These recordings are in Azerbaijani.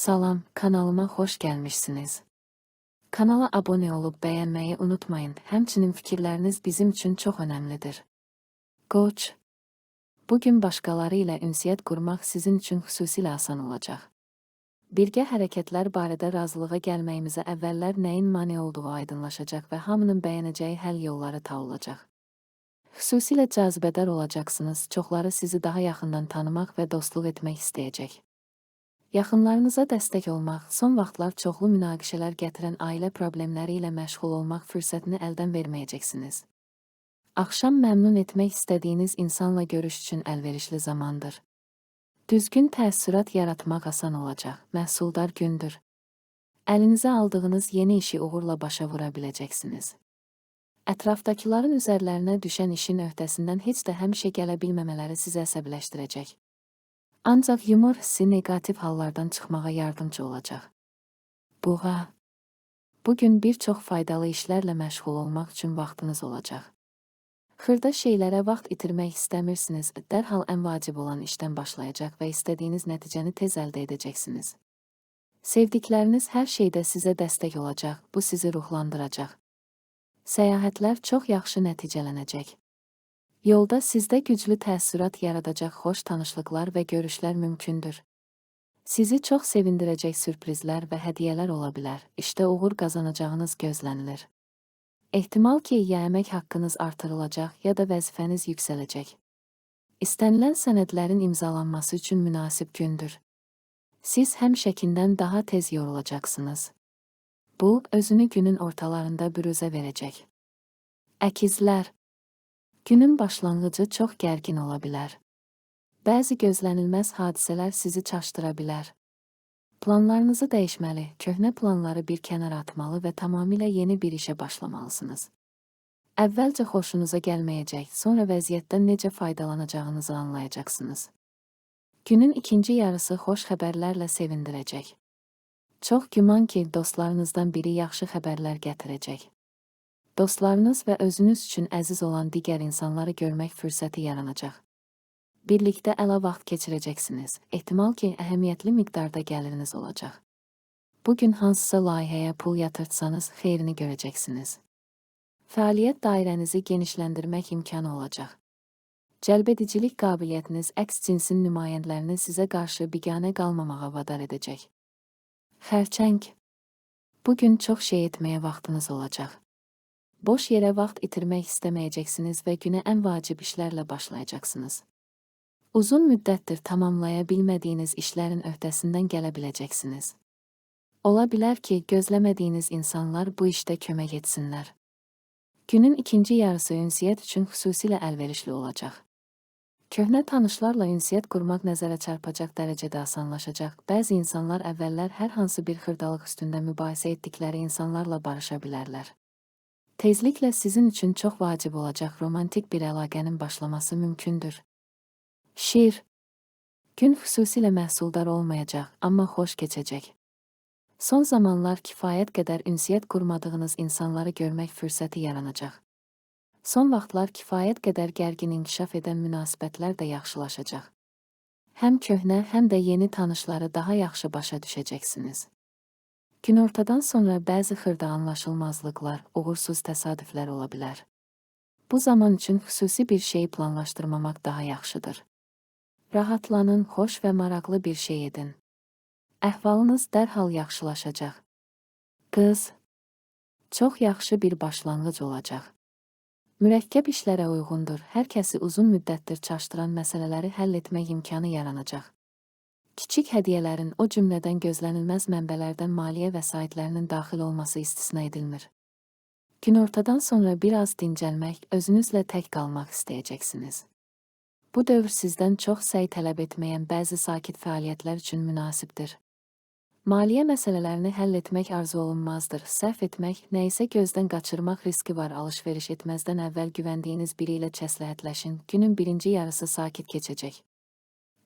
Salam, kanalıma hoş gelmişsiniz. Kanala abone olup beğenmeyi unutmayın. Həmçinin fikirləriniz bizim üçün çox önəmlidir. Qoç, bugün başqaları ilə ünsiyyət qurmaq sizin üçün xüsusilə asan olacaq. Birgə hərəkətlər barədə razılığa gəlməyimizə əvvəllər nəyin mane olduğu aydınlaşacaq və hamının bəyənəcəyi həll yolları tapılacaq. Xüsusilə cazibədar olacaqsınız. Çoxları sizi daha yaxından tanımaq və dostluq etmək istəyəcək. Yaxınlarınıza dəstək olmaq, son vaxtlar çoxlu münaqişələr gətirən ailə problemləri ilə məşğul olmaq fürsətini əldən verməyəcəksiniz. Axşam məmnun etmək istədiyiniz insanla görüş üçün əlverişli zamandır. Düzgün təəssürat yaratmaq asan olacaq. Məhsuldar gündür. Əlinizə aldığınız yeni işi uğurla başa vura biləcəksiniz. Ətrafdakıların üzərlərinə düşən işin öhdəsindən heç də həmişə gələ bilməmələri sizi əsəbləşdirəcək. Ancaq yumor hissi neqativ hallardan çıxmağa yardımcı olacaq. Buğa. Bugün bir çox faydalı işlərlə məşğul olmaq üçün vaxtınız olacaq. Xırda şeylərə vaxt itirmək istəmirsiniz, dərhal ən vacib olan işdən başlayacaq və istədiyiniz nəticəni tez əldə edəcəksiniz. Sevdikləriniz hər şeydə sizə dəstək olacaq, bu sizi ruhlandıracaq. Səyahətlər çox yaxşı nəticələnəcək. Yolda sizdə güclü təəssürat yaradacaq xoş tanışlıqlar və görüşlər mümkündür. Sizi çox sevindirəcək sürprizlər və hədiyyələr ola bilər. İşdə uğur qazanacağınız gözlənilir. Ehtimal ki, ya əmək haqqınız artırılacaq, ya da vəzifəniz yüksələcək. İstənilən sənədlərin imzalanması üçün münasib gündür. Siz həmişəkindən daha tez yorulacaqsınız. Bu, özünü günün ortalarında büruzə verəcək. Əkizlər Günün başlanğıcı çox gərgin ola bilər. Bəzi gözlənilməz hadisələr sizi çaşdıra bilər. Planlarınızı dəyişməli, köhnə planları bir kənara atmalı və tamamilə yeni bir işə başlamalısınız. Əvvəlcə xoşunuza gəlməyəcək, sonra vəziyyətdən necə faydalanacağınızı anlayacaqsınız. Günün ikinci yarısı xoş xəbərlərlə sevindirəcək. Çox güman ki, dostlarınızdan biri yaxşı xəbərlər gətirəcək. Dostlarınız və özünüz üçün əziz olan digər insanları görmək fürsəti yaranacaq. Birlikdə əla vaxt keçirəcəksiniz. Ehtimal ki, əhəmiyyətli miqdarda gəliriniz olacaq. Bu gün hansısa layihəyə pul yatırtsanız, xeyrini görəcəksiniz. Fəaliyyət dairənizi genişləndirmək imkanı olacaq. Cəlbedicilik qabiliyyətiniz əks cinsin nümayəndələrini sizə qarşı biganə qalmamağa vadar edəcək. Xərçəng Bu gün çox şey etməyə vaxtınız olacaq. Boş yerə vaxt itirmək istəməyəcəksiniz və günə ən vacib işlərlə başlayacaqsınız. Uzun müddətdir tamamlaya bilmədiyiniz işlərin öhdəsindən gələ biləcəksiniz. Ola bilər ki, gözləmədiyiniz insanlar bu işdə kömək etsinlər. Günün ikinci yarısı ünsiyyət üçün xüsusilə əlverişli olacaq. Köhnə tanışlarla ünsiyyət qurmaq nəzərə çarpacaq dərəcədə asanlaşacaq. Bəzi insanlar əvvəllər hər hansı bir xırdalıq üstündə mübahisə etdikləri insanlarla barışa bilərlər. Tezliklə sizin üçün çox vacib olacaq romantik bir əlaqənin başlaması mümkündür. Şir Gün xüsusilə məhsuldar olmayacaq, amma xoş keçəcək. Son zamanlar kifayət qədər ünsiyyət qurmadığınız insanları görmək fürsəti yaranacaq. Son vaxtlar kifayət qədər gərgin inkişaf edən münasibətlər də yaxşılaşacaq. Həm köhnə, həm də yeni tanışları daha yaxşı başa düşəcəksiniz. Günortadan sonra bəzi xırda anlaşılmazlıqlar, uğursuz təsadüflər ola bilər. Bu zaman üçün xüsusi bir şey planlaşdırmamaq daha yaxşıdır. Rahatlanın, xoş və maraqlı bir şey edin. Əhvalınız dərhal yaxşılaşacaq. Qız, çox yaxşı bir başlanğıc olacaq. Mürəkkəb işlərə uyğundur. Hər kəsi uzun müddətdir çaşdıran məsələləri həll etmək imkanı yaranacaq. Kiçik hədiyyələrin, o cümlədən gözlənilməz mənbələrdən maliyyə vəsaitlərinin daxil olması istisna edilmir. Günortadan sonra biraz dincəlmək, özünüzlə tək qalmaq istəyəcəksiniz. Bu dövr sizdən çox səy tələb etməyən bəzi sakit fəaliyyətlər üçün münasibdir. Maliyyə məsələlərini həll etmək arzu olunmazdır. Səhv etmək, nə isə gözdən qaçırmaq riski var. Alış-veriş etməzdən əvvəl güvəndiyiniz biri çəsləhətləşin. Günün birinci yarısı sakit keçəcək.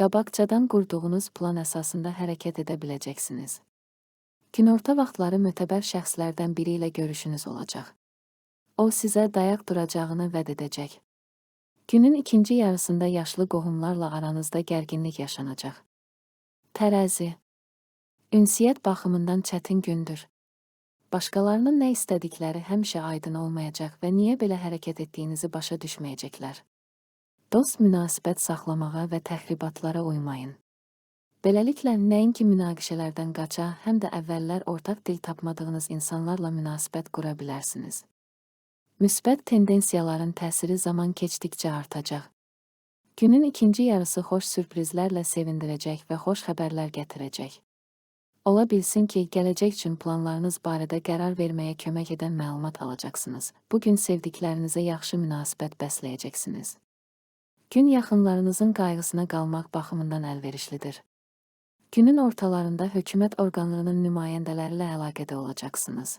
Qabaqcadan qurduğunuz plan əsasında hərəkət edə biləcəksiniz. Günorta vaxtları mötəbər şəxslərdən biri ilə görüşünüz olacaq. O sizə dayaq duracağını vəd edəcək. Günün ikinci yarısında yaşlı qohumlarla aranızda gərginlik yaşanacaq. Tərəzi Ünsiyyət baxımından çətin gündür. Başqalarının nə istədikləri həmişə aydın olmayacaq və niyə belə hərəkət etdiyinizi başa düşməyəcəklər. Dost münasibət saxlamağa və təxribatlara uymayın. Beləliklə, nəinki münaqişələrdən qaça, həm də əvvəllər ortaq dil tapmadığınız insanlarla münasibət qura bilərsiniz. Müsbət tendensiyaların təsiri zaman keçdikcə artacaq. Günün ikinci yarısı xoş sürprizlərlə sevindirəcək və xoş xəbərlər gətirəcək. Ola bilsin ki, gələcək üçün planlarınız barədə qərar verməyə kömək edən məlumat alacaqsınız. Bu gün sevdiklərinizə yaxşı münasibət bəsləyəcəksiniz. Gün yaxınlarınızın qayğısına qalmaq baxımından əlverişlidir. Günün ortalarında hökumət orqanlarının nümayəndələri ilə əlaqədə olacaqsınız.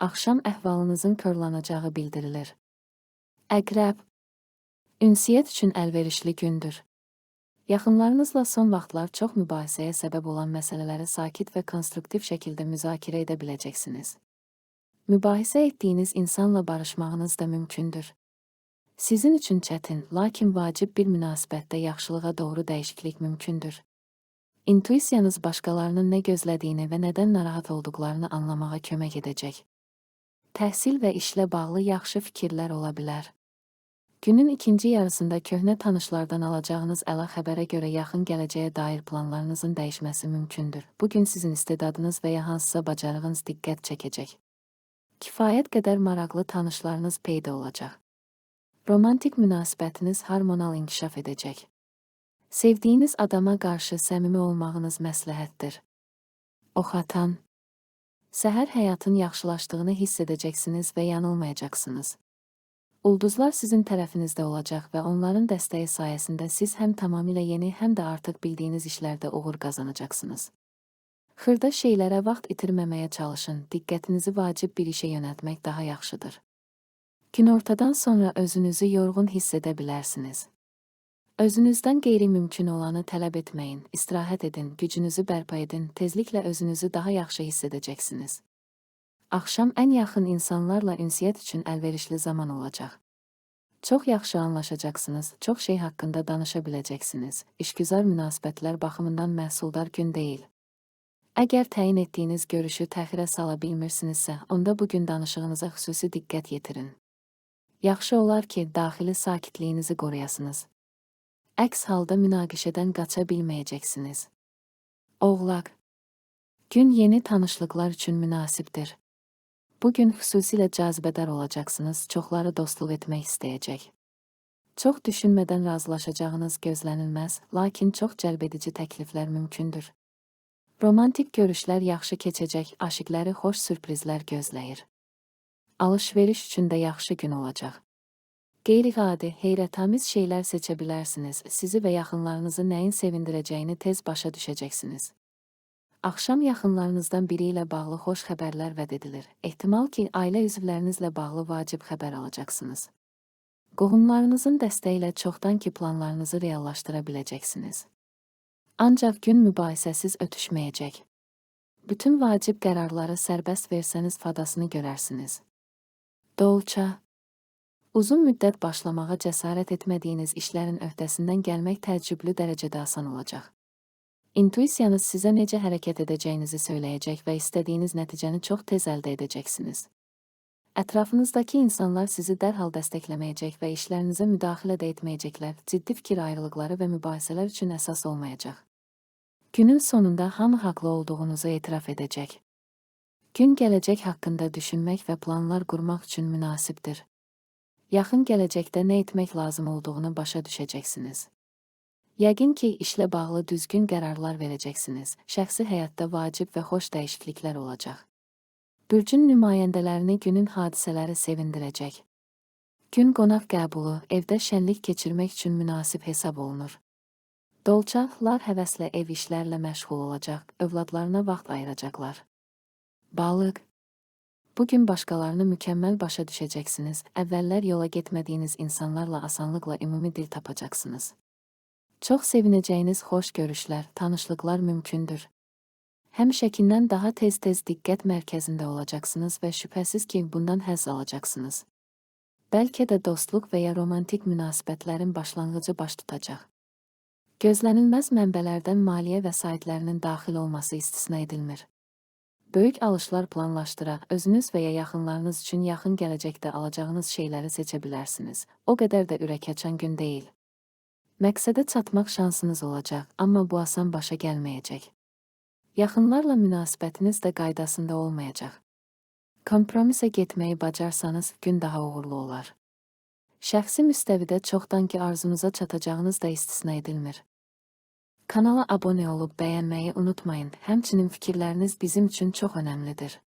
Axşam əhvalınızın körlanacağı bildirilir. Əqrəb Ünsiyyət üçün əlverişli gündür. Yaxınlarınızla son vaxtlar çox mübahisəyə səbəb olan məsələləri sakit və konstruktiv şəkildə müzakirə edə biləcəksiniz. Mübahisə etdiyiniz insanla barışmağınız da mümkündür. Sizin üçün çətin, lakin vacib bir münasibətdə yaxşılığa doğru dəyişiklik mümkündür. İntuisiyanız başqalarının nə gözlədiyini və nədən narahat olduqlarını anlamağa kömək edəcək. Təhsil və işlə bağlı yaxşı fikirlər ola bilər. Günün ikinci yarısında köhnə tanışlardan alacağınız əla xəbərə görə yaxın gələcəyə dair planlarınızın dəyişməsi mümkündür. Bu gün sizin istedadınız və ya hansısa bacarığınız diqqət çəkəcək. Kifayət qədər maraqlı tanışlarınız peyda olacaq. Romantik münasibətiniz harmonal inkişaf edəcək. Sevdiyiniz adama qarşı səmimi olmağınız məsləhətdir. Oxatan Səhər həyatın yaxşılaşdığını hiss edəcəksiniz və yanılmayacaqsınız. Ulduzlar sizin tərəfinizdə olacaq və onların dəstəyi sayəsində siz həm tamamilə yeni, həm də artıq bildiyiniz işlərdə uğur qazanacaqsınız. Xırda şeylərə vaxt itirməməyə çalışın. Diqqətinizi vacib bir işə yönəltmək daha yaxşıdır. Günortadan sonra özünüzü yorğun hiss edə bilərsiniz. Özünüzdən qeyri-mümkün olanı tələb etməyin, istirahət edin, gücünüzü bərpa edin, tezliklə özünüzü daha yaxşı hiss edəcəksiniz. Axşam ən yaxın insanlarla ünsiyyət üçün əlverişli zaman olacaq. Çox yaxşı anlaşacaqsınız, çox şey haqqında danışa biləcəksiniz. İşgüzar münasibətlər baxımından məhsuldar gün deyil. Əgər təyin etdiyiniz görüşü təxirə sala bilmirsinizsə, onda bu gün danışığınıza xüsusi diqqət yetirin. Yaxşı olar ki, daxili sakitliyinizi qoruyasınız. Əks halda münaqişədən qaça bilməyəcəksiniz. Oğlaq Gün yeni tanışlıqlar üçün münasibdir. Bu gün xüsusilə cazibədar olacaqsınız, çoxları dostluq etmək istəyəcək. Çox düşünmədən razılaşacağınız gözlənilməz, lakin çox cəlbedici təkliflər mümkündür. Romantik görüşlər yaxşı keçəcək, aşiqləri xoş sürprizlər gözləyir. Alış-veriş üçün də yaxşı gün olacaq. Qeyri-adi, heyrətamiz şeylər seçə bilərsiniz. Sizi və yaxınlarınızı nəyin sevindirəcəyini tez başa düşəcəksiniz. Axşam yaxınlarınızdan biri ilə bağlı xoş xəbərlər vəd edilir. Ehtimal ki, ailə üzvlərinizlə bağlı vacib xəbər alacaqsınız. Qohumlarınızın dəstəyi ilə çoxdan ki planlarınızı reallaşdıra biləcəksiniz. Ancaq gün mübahisəsiz ötüşməyəcək. Bütün vacib qərarları sərbəst versəniz fadasını görərsiniz. Dolça Uzun müddət başlamağa cəsarət etmədiyiniz işlərin öhdəsindən gəlmək təəccüblü dərəcədə asan olacaq. İntuisiyanız sizə necə hərəkət edəcəyinizi söyləyəcək və istədiyiniz nəticəni çox tez əldə edəcəksiniz. Ətrafınızdakı insanlar sizi dərhal dəstəkləməyəcək və işlərinizə müdaxilə də etməyəcəklər. Ciddi fikir ayrılıqları və mübahisələr üçün əsas olmayacaq. Günün sonunda hamı haqlı olduğunuzu etiraf edəcək. Gün gələcək haqqında düşünmək və planlar qurmaq üçün münasibdir. Yaxın gələcəkdə nə etmək lazım olduğunu başa düşəcəksiniz. Yəqin ki, işlə bağlı düzgün qərarlar verəcəksiniz. Şəxsi həyatda vacib və xoş dəyişikliklər olacaq. Bürcün nümayəndələrini günün hadisələri sevindirəcək. Gün qonaq qəbulu, evdə şənlik keçirmək üçün münasib hesab olunur. Dolçaqlar həvəslə ev işlərlə məşğul olacaq, övladlarına vaxt ayıracaqlar. Balıq Bu gün başqalarını mükəmməl başa düşəcəksiniz. Əvvəllər yola getmədiyiniz insanlarla asanlıqla ümumi dil tapacaqsınız. Çox sevinəcəyiniz xoş görüşlər, tanışlıqlar mümkündür. Həmişəkindən daha tez-tez diqqət mərkəzində olacaqsınız və şübhəsiz ki, bundan həzz alacaqsınız. Bəlkə də dostluq və ya romantik münasibətlərin başlanğıcı baş tutacaq. Gözlənilməz mənbələrdən maliyyə vəsaitlərinin daxil olması istisna edilmir. Böyük alışlar planlaşdıra, özünüz və ya yaxınlarınız üçün yaxın gələcəkdə alacağınız şeyləri seçə bilərsiniz. O qədər də ürək açan gün deyil. Məqsədə çatmaq şansınız olacaq, amma bu asan başa gəlməyəcək. Yaxınlarla münasibətiniz də qaydasında olmayacaq. Kompromisə getməyi bacarsanız gün daha uğurlu olar. Şəxsi müstəvidə çoxdankı arzunuza çatacağınız da istisna edilmir. Kanala abone olup beğenmeyi unutmayın. Hemçinin fikirleriniz bizim için çok önemlidir.